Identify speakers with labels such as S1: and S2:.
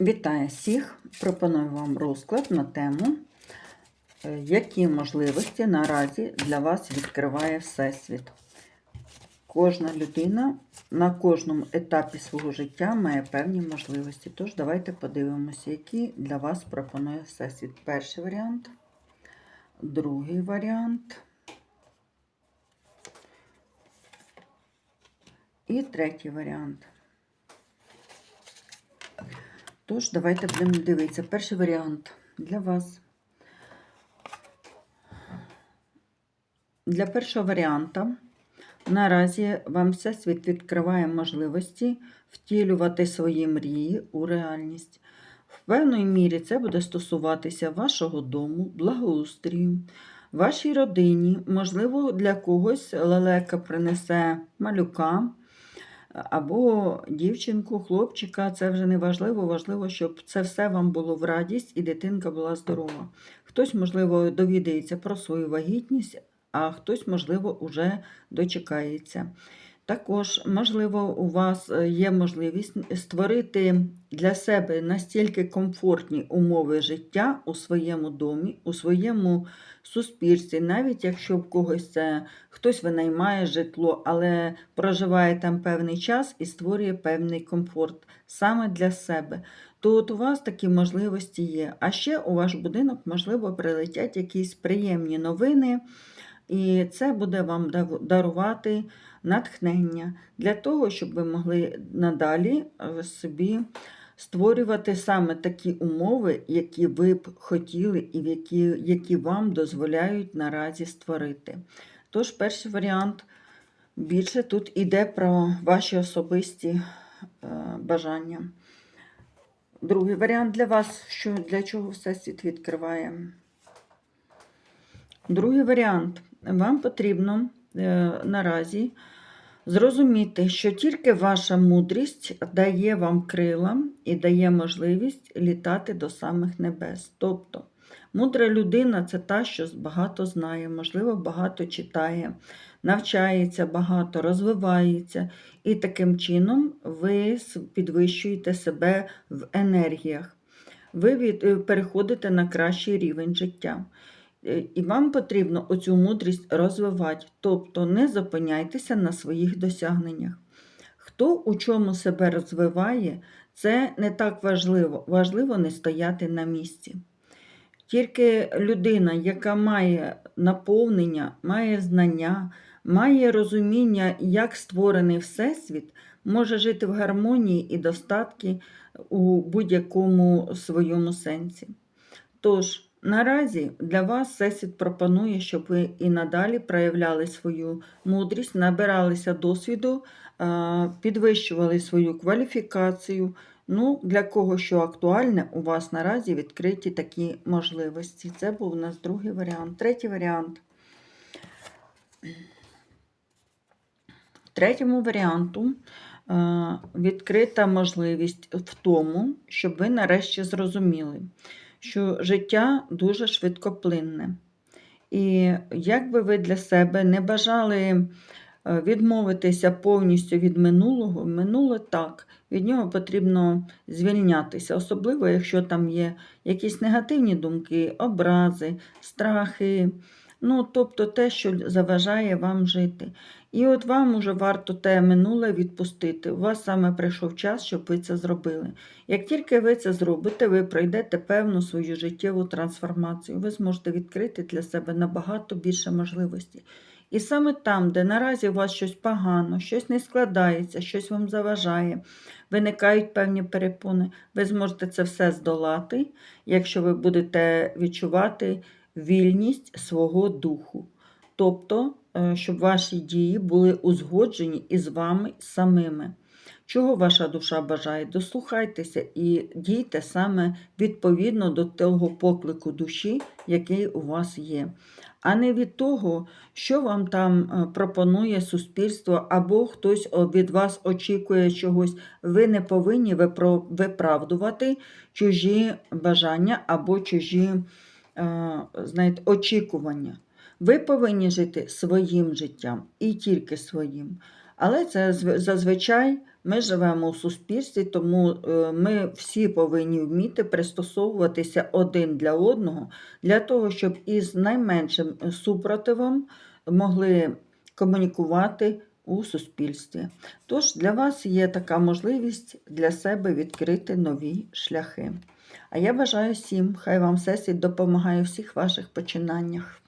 S1: Вітаю всіх! Пропоную вам розклад на тему, е, які можливості наразі для вас відкриває Всесвіт. Кожна людина на кожному етапі свого життя має певні можливості. Тож, давайте подивимося, які для вас пропонує Всесвіт. Перший варіант, другий варіант і третій варіант. Тож, давайте будемо дивитися. Перший варіант для вас. Для першого варіанта наразі вам Всесвіт відкриває можливості втілювати свої мрії у реальність. В певної мірі це буде стосуватися вашого дому, благоустрію, вашій родині. Можливо, для когось лелека принесе малюка або дівчинку, хлопчика, це вже не важливо. Важливо, щоб це все вам було в радість і дитинка була здорова. Хтось, можливо, довідається про свою вагітність, а хтось, можливо, уже дочекається. Також, можливо, у вас е, є можливість створити для себе настільки комфортні умови життя у своєму домі, у своєму суспільстві, навіть якщо в когось це хтось винаймає житло, але проживає там певний час і створює певний комфорт саме для себе. То от у вас такі можливості є. А ще у ваш будинок, можливо, прилетять якісь приємні новини. І це буде вам дарувати натхнення для того, щоб ви могли надалі е, собі створювати саме такі умови, які ви б хотіли, і які, які вам дозволяють наразі створити. Тож, перший варіант більше тут іде про ваші особисті е, бажання. Другий варіант для вас, що для чого Всесвіт відкриває. Другий варіант. Вам потрібно е, наразі зрозуміти, що тільки ваша мудрість дає вам крила і дає можливість літати до самих небес. Тобто, мудра людина це та, що багато знає, можливо, багато читає, навчається багато, розвивається, і таким чином ви підвищуєте себе в енергіях. Ви е, переходите на кращий рівень життя. Е, і вам потрібно оцю мудрість розвивати, тобто не зупиняйтеся на своїх досягненнях. Хто у чому себе розвиває, це не так важливо. Важливо не стояти на місці. Тільки людина, яка має наповнення, має знання, має розуміння, як створений Всесвіт, може жити в гармонії і достатки у будь-якому своєму сенсі. Тож, Наразі для вас Всесвіт пропонує, щоб ви і надалі проявляли свою мудрість, набиралися досвіду, підвищували свою кваліфікацію. Ну, Для кого що актуальне, у вас наразі відкриті такі можливості. Це був у нас другий варіант. Третій варіант. Третьому варіанту відкрита можливість в тому, щоб ви нарешті зрозуміли що життя дуже швидкоплинне. І як би ви для себе не бажали е, відмовитися повністю від минулого, минуле так, від нього потрібно звільнятися, особливо, якщо там є якісь негативні думки, образи, страхи. Ну, тобто те, що заважає вам жити. І от вам уже варто те минуле відпустити. У вас саме прийшов час, щоб ви це зробили. Як тільки ви це зробите, ви пройдете певну свою життєву трансформацію. Ви зможете відкрити для себе набагато більше можливостей. І саме там, де наразі у вас щось погано, щось не складається, щось вам заважає, виникають певні перепони, ви зможете це все здолати, якщо ви будете відчувати вільність свого духу. Тобто, е, щоб ваші дії були узгоджені із вами самими. Чого ваша душа бажає? Дослухайтеся і дійте саме відповідно до того поклику душі, який у вас є, а не від того, що вам там е, пропонує суспільство, або хтось від вас очікує чогось. Ви не повинні виправдувати чужі бажання або чужі. Е, знаєте, очікування. Ви повинні жити своїм життям і тільки своїм. Але це зазвичай Ми живемо у суспільстві, тому е, ми всі повинні вміти пристосовуватися один для одного, для того, щоб із найменшим супротивом могли комунікувати у суспільстві. Тож для вас є така можливість для себе відкрити нові шляхи. А я бажаю всім, хай вам всесвіт допомагає у всіх ваших починаннях.